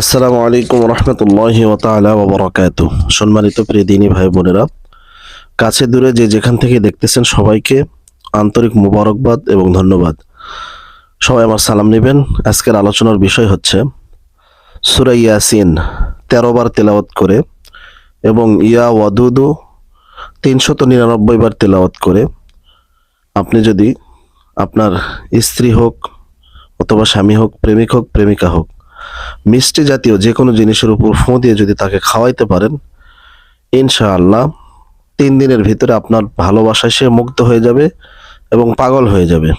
আসসালামু আলাইকুম রহমতুল্লাহি ওতালা সম্মানিত প্রিয় দিনী ভাই বোনেরা, কাছে দূরে যে যেখান থেকে দেখতেছেন সবাইকে আন্তরিক মুবারকবাদ এবং ধন্যবাদ। সবাই আমার সালাম নেবেন। আজকের আলোচনার বিষয় হচ্ছে সুরা ইয়াসিন তেরো বার তেলাওয়াত করে এবং ইয়া ওয়াদুদু তিনশত নিরানব্বই বার তেলাওয়াত করে। আপনি যদি আপনার স্ত্রী হোক অথবা স্বামী হোক, প্রেমিক হোক, প্রেমিকা হোক মিষ্টি জাতীয় যে কোনো জিনিসের উপর ফোঁ দিয়ে যদি তাকে খাওয়াইতে পারেন, ইনশাআল্লাহ তিন দিনের ভিতরে আপনার ভালোবাসায় সে মুগ্ধ হয়ে যাবে এবং পাগল হয়ে যাবে।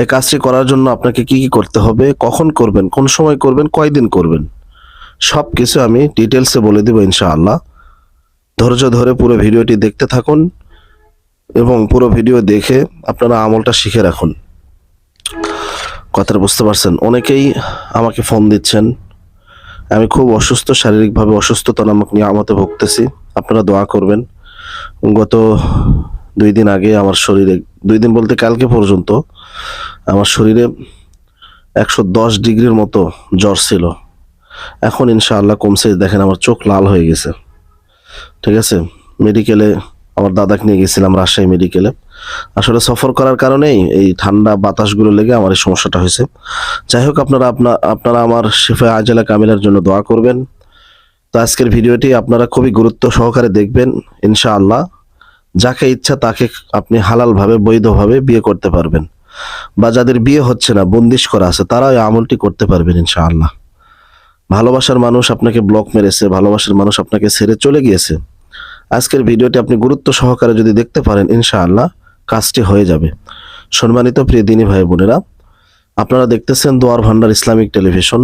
এই কাজটি করার জন্য আপনাকে কি কি করতে হবে, কখন করবেন, কোন সময় করবেন, কয়দিন করবেন সব কিছু আমি ডিটেলসে বলে দেবো ইনশাআল্লাহ। ধৈর্য ধরে পুরো ভিডিওটি দেখতে থাকুন এবং পুরো ভিডিও দেখে আপনারা আমলটা শিখে রাখুন। কথাটা বুঝতে পারছেন? অনেকেই আমাকে ফোন দিচ্ছেন। আমি খুব অসুস্থ, শারীরিকভাবে অসুস্থতা নামক আমাতে ভুগতেছি। আপনারা দোয়া করবেন। গত দুই দিন আগে আমার শরীরে, দুই দিন বলতে কালকে পর্যন্ত আমার শরীরে একশো দশ ডিগ্রির মতো জ্বর ছিল। এখন ইনশাআল্লাহ কমছে, দেখেন আমার চোখ লাল হয়ে গেছে। ঠিক আছে? মেডিকেলে আমার দাদাকে নিয়ে গেছিলাম, রাজশাহী মেডিকেলে আসলে সফর করার কারণেই এই ঠান্ডা বাতাসগুলো লেগে আমার এই সমস্যাটা হয়েছে। যাই হোক, আপনারা আপনার আপনারা আমার শেফা আজেলা কামিলার জন্য দোয়া করবেন। তো আজকের ভিডিওটি আপনারা খুবই গুরুত্ব সহকারে দেখবেন, ইনশাআল্লাহ। যাকে ইচ্ছা তাকে আপনি হালালভাবে, বৈধভাবে বিয়ে করতে পারবেন। বা যাদের বিয়ে হচ্ছে না, বন্দিশ করা আছে তারা এই আমলটি করতে পারবেন, ইনশাআল্লাহ। ভালোবাসার মানুষ আপনাকে ব্লক মেরেছে, ভালোবাসার মানুষ আপনাকে ছেড়ে চলে গিয়েছে। আজকের ভিডিওটি আপনি গুরুত্ব সহকারে যদি দেখতে পারেন, ইনশাআল্লাহ কাজটি হয়ে যাবে। সম্মানিত প্রিয় দিনী ভাই বোনেরা, আপনারা দেখতেছেন দোয়ার ভান্ডার ইসলামিক টেলিভিশন,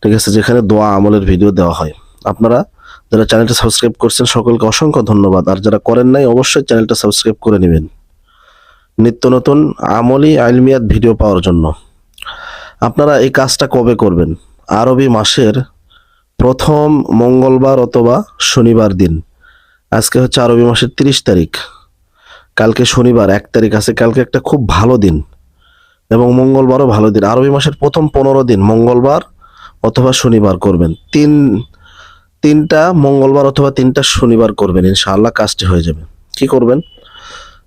ঠিক আছে, যেখানে দোয়া আমলের ভিডিও দেওয়া হয়। আপনারা যারা চ্যানেলটা সাবস্ক্রাইব করছেন, সকলকে অসংখ্য ধন্যবাদ। আর যারা করেন নাই, অবশ্যই চ্যানেলটা সাবস্ক্রাইব করে নেবেন। নিত্য নতুন আমলি আইলমিয়াত ভিডিও পাওয়ার জন্য। আপনারা এই কাজটা কবে করবেন? আরবি মাসের প্রথম মঙ্গলবার অথবা শনিবার দিন। আজকে হচ্ছে আরবি মাসের তিরিশ তারিখ। কালকে শনিবার, এক তারিখ আছে, কালকে একটা খুব ভালো দিন এবং মঙ্গলবারও ভালো দিন। আরবি মাসের প্রথম পনেরো দিন, মঙ্গলবার অথবা শনিবার করবেন। তিন, তিনটা মঙ্গলবার অথবা তিনটা শনিবার করবেন, ইনশাআল্লাহ কাজটি হয়ে যাবে। কি করবেন?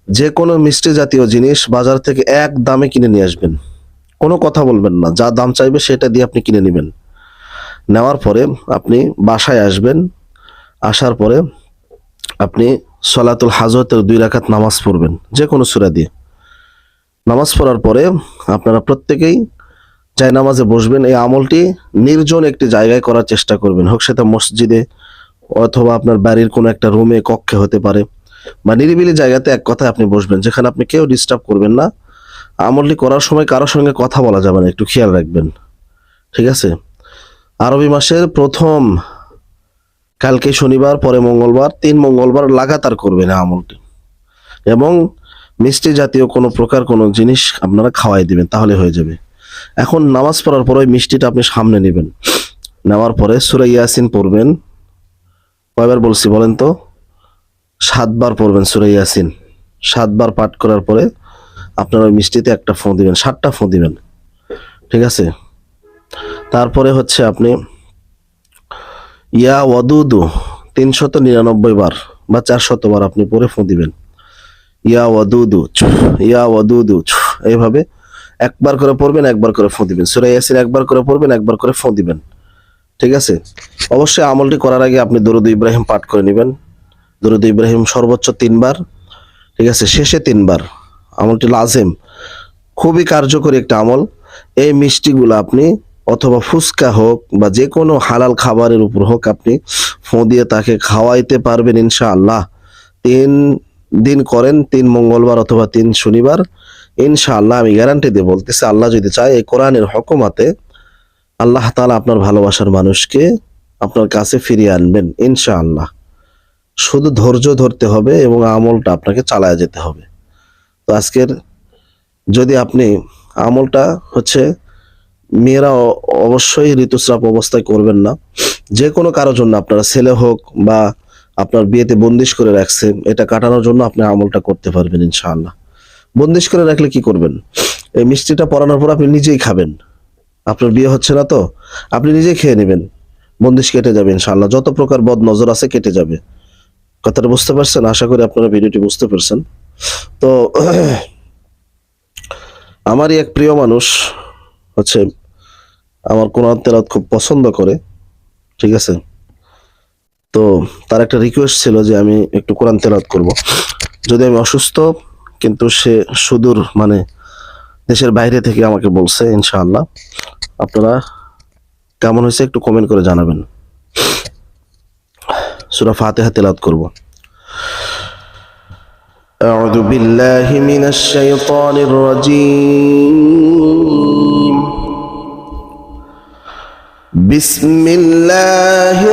যে কোনো মিষ্টি জাতীয় জিনিস বাজার থেকে এক দামে কিনে নিয়ে আসবেন। কোনো কথা বলবেন না, যা দাম চাইবে সেটা দিয়ে আপনি কিনে নেবেন। নেওয়ার পরে আপনি বাসায় আসবেন, আসার পরে আপনি সলাতুল হাজতের দুই রাকাত নামাজ পড়বেন যে কোনো সুরা দিয়ে। নামাজ পড়ার পরে আপনারা প্রত্যেকেই যাই নামাজে বসবেন, এই আমলটি নির্জন একটি জায়গায় করার চেষ্টা করবেন। হোক সেটা মসজিদে অথবা আপনার বাড়ির কোনো একটা রুমে, কক্ষে হতে পারে, বা নিরিবিলি জায়গাতে এক কথায় আপনি বসবেন, যেখানে আপনি কেউ ডিস্টার্ব করবেন না। আমলটি করার সময় কারোর সঙ্গে কথা বলা যাবে না, একটু খেয়াল রাখবেন। ঠিক আছে? আরবি মাসের প্রথম কালকে শনিবার, পরে মঙ্গলবার, তিন মঙ্গলবার লাগাতার করবেন আমলটি। এবং মিষ্টি জাতীয় কোনো প্রকার কোনো জিনিস আপনারা খাওয়াই দিবেন, তাহলে হয়ে যাবে। এখন নামাজ পড়ার পরে মিষ্টিটা আপনি সামনে নেবেন। নেওয়ার পরে সুরা ইয়াসিন পড়বেন। কয়বার বলছি বলেন তো? সাতবার পড়বেন সুরা ইয়াসিন। সাতবার পাঠ করার পরে আপনারা ওই মিষ্টিতে একটা ফোঁ দিবেন, সাতটা ফোঁ দিবেন। ঠিক আছে? তারপরে হচ্ছে আপনি ইয়া ওয়াদুদু, তিনশত নিরানব্বই বার বা চারশত বার আপনি পরে ফোঁ দিবেন। ইয়া ওয়াদুদু ইয়া ওয়াদুদু এইভাবে একবার করে পড়বেন, একবার করে ফোঁ দিবেন। সুরা ইয়াসিন একবার করে পড়বেন, একবার করে ফোঁ দিবেন। ঠিক আছে? অবশ্যই আমলটি করার আগে আপনি দরুদ ইব্রাহিম পাঠ করে নেবেন। দরুদ ইব্রাহিম সর্বোচ্চ তিনবার। ঠিক আছে? শেষে তিনবার। আমলটি লাজেম। খুবই কার্যকরী একটা আমল। এই মিষ্টিগুলো আপনি অথবা ফুচকা হোক বা যে কোনো হালাল খাবারের উপর হোক আপনি ফোঁ দিয়ে তাকে খাওয়াইতে পারবেন ইনশাআল্লাহ। তিন দিন করেন, তিন মঙ্গলবার অথবা তিন শনিবার, ইনশাআল্লাহ আমি গ্যারান্টি দিয়ে বলতেছি, আল্লাহ যদি চায় এই কোরআনের হকমাতে আল্লাহ তালা আপনার ভালোবাসার মানুষকে আপনার কাছে ফিরিয়ে আনবেন, ইনশাআল্লাহ। শুধু ধৈর্য ধরতে হবে এবং আমলটা আপনাকে চালায় যেতে হবে। তো আজকের যদি আপনি আমলটা হচ্ছে মেয়েরা অবশ্যই ঋতুস্রাব অবস্থায় করবেন না। যে কোনো কারোর জন্য আপনারা ছেলে হোক বা আপনার বিয়েতে বন্দিশ করে রাখছে এটা কাটানোর জন্য আপনি আমলটা করতে পারবেন ইনশাআল্লাহ। বন্দিশ করে রাখলে কি করবেন? এই মিষ্টিটা পরানোর পর আপনি নিজেই খাবেন। আপনার বিয়ে হচ্ছে না তো, আপনি নিজেই খেয়ে নেবেন। বন্দিশ কেটে যাবে ইনশাআল্লাহ। যত প্রকার বদ নজর আছে কেটে যাবে। কথাটা বুঝতে পারছেন? আশা করি আপনারা ভিডিওটি বুঝতে পারছেন। তো, আমারই এক প্রিয় মানুষ হচ্ছে আমার কোরআন তেলাওয়াত খুব পছন্দ করে ঠিক আছে তো তার একটা রিকোয়েস্ট ছিল যে আমি একটু কোরআন তেলাওয়াত করব যদি আমি অসুস্থ কিন্তু সে সুদূর মানে দেশের বাইরে থেকে আমাকে বলছে ইনশাআল্লাহ আপনারা কেমন হয়েছে একটু কমেন্ট করে জানাবেন সূরা ফাতিহা তেলাওয়াত করব أعوذ بالله من الشيطان الرجيم বিসমিল্লাহির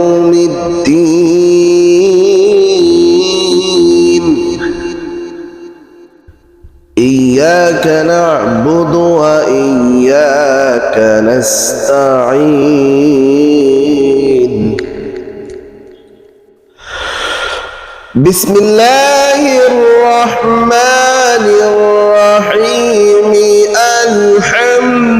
يوم الدين. إياك نعبد وإياك نستعين. بسم الله الرحمن الرحيم. الحمد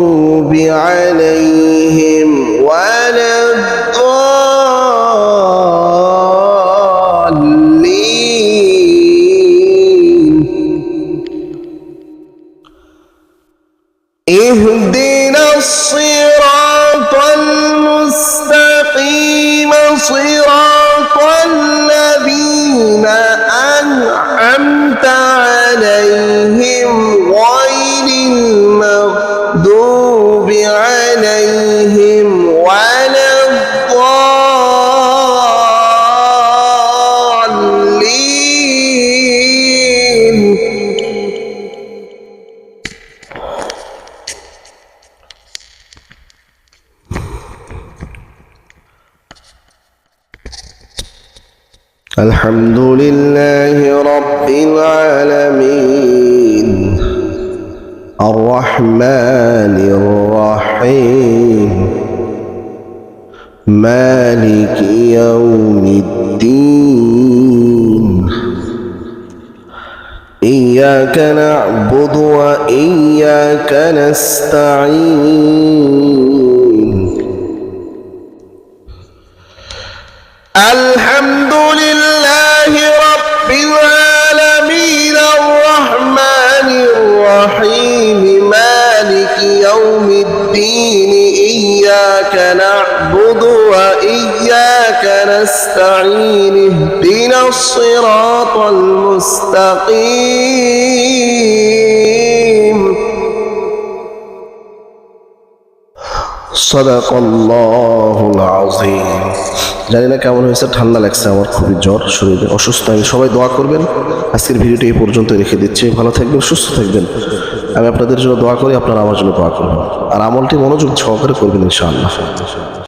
عليهم ولا الضالين اهدنا الصراط المستقيم صراط عليهم ولا الضالين. الحمد لله رب العالمين الرحمن الرحيم مالك يوم الدين. إياك نعبد وإياك نستعين. الحمد وإياك نستعين اهدنا الصراط المستقيم صدق الله العظيم জানি না কেমন হয়েছে ঠান্ডা লাগছে আমার খুবই জ্বর শরীরে অসুস্থ আমি সবাই দোয়া করবেন আজকের ভিডিওটি এই পর্যন্ত রেখে দিচ্ছি ভালো থাকবেন সুস্থ থাকবেন আমি আপনাদের জন্য দোয়া করি আপনারা আমার জন্য দোয়া করবেন আর আমলটি মনোযোগ সহকারে করবেন ইনশাআল্লাহ